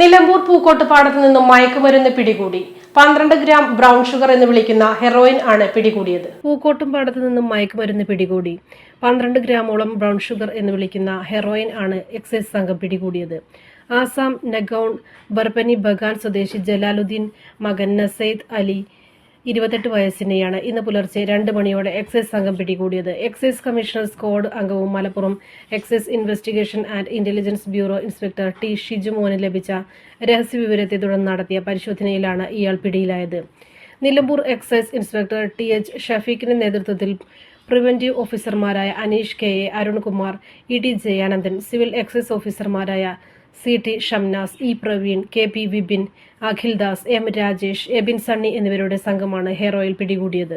നിലമ്പൂർ പൂക്കോട്ടുപാടത്ത് നിന്നും മയക്കുമരുന്ന് പിടികൂടി. പന്ത്രണ്ട് ഗ്രാം ബ്രൗൺ ഷുഗർ എന്ന് വിളിക്കുന്ന ഹെറോയിൻ ആണ് പിടികൂടിയത്. പൂക്കോട്ടുംപാടത്ത് നിന്നും മയക്കുമരുന്ന് പിടികൂടി. പന്ത്രണ്ട് ഗ്രാമോളം ബ്രൗൺ ഷുഗർ എന്ന് വിളിക്കുന്ന ഹെറോയിൻ ആണ് എക്സൈസ് സംഘം പിടികൂടിയത്. ആസാം നഗൌൺ ബർപ്പനി ബഗാൻ സ്വദേശി ജലാലുദ്ദീൻ മകൻ നസൈദ് അലി ഇരുപത്തെട്ട് വയസ്സിനെയാണ് ഇന്ന് പുലർച്ചെ രണ്ട് മണിയോടെ എക്സൈസ് സംഘം പിടികൂടിയത്. എക്സൈസ് കമ്മീഷണർ സ്ക്വാഡ് അംഗവും Malappuram excise investigation and intelligence bureau inspector T Shijumon ലഭിച്ച രഹസ്യവിവരത്തെ തുടർന്ന് നടത്തിയ പരിശോധനയിലാണ് ഇയാൾ പിടിയിലായത്. Nilambur excise inspector T H ഷഫീഖിന്റെ നേതൃത്വത്തിൽ പ്രിവന്റീവ് ഓഫീസർമാരായ Aneesh K A Arunkumar E T Jayanandan civil excise ഓഫീസർമാരായ C T Shamnas E Praveen K P Vipin Akhildas M Rajesh Ebin Sunny എന്നിവരുടെ സംഘമാണ് ഹെറോയിൽ പിടികൂടിയത്.